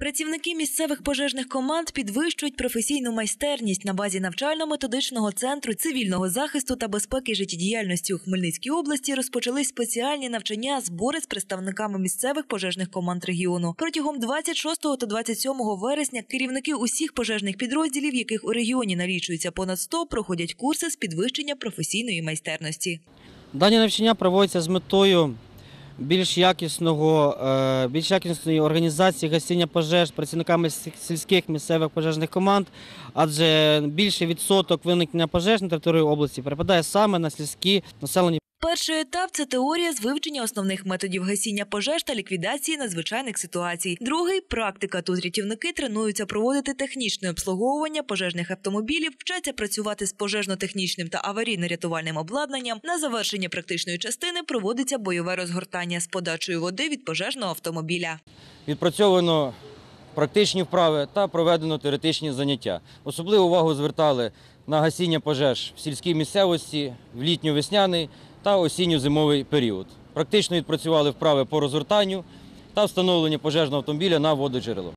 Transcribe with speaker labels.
Speaker 1: Працівники місцевих пожежних команд підвищують професійну майстерність на базі навчально-методичного центру цивільного захисту та безпеки життєдіяльності у Хмельницькій області розпочали спеціальні навчання, збори з представниками місцевих пожежних команд регіону. Протягом 26 та 27 вересня керівники усіх пожежних підрозділів, яких у регіоні налічується понад 100, проходять курси з підвищення професійної майстерності.
Speaker 2: Дані навчання проводяться з метою більш якісного, е, більш якісної організації гасіння пожеж працівниками сільських місцевих пожежних команд, адже більший відсоток виникнення пожеж на території області припадає саме на сільські населені
Speaker 1: Перший етап це теорія з вивчення основних методів гасіння пожеж та ліквідації надзвичайних ситуацій. Другий практика. Тут рятівники тренуються проводити технічне обслуговування пожежних автомобілів, вчаться працювати з пожежно-технічним та аварійно-рятувальним обладнанням. На завершення практичної частини проводиться бойове розгортання з подачею води від пожежного автомобіля.
Speaker 3: відпрацьовано практичні вправи та проведено теоретичні заняття. Особливу увагу звертали на гасіння пожеж в сільській місцевості в літньо-весняний та осінньо-зимовий період. Практично відпрацювали вправи по розгортанню та встановленню пожежного автомобіля на вододжерело.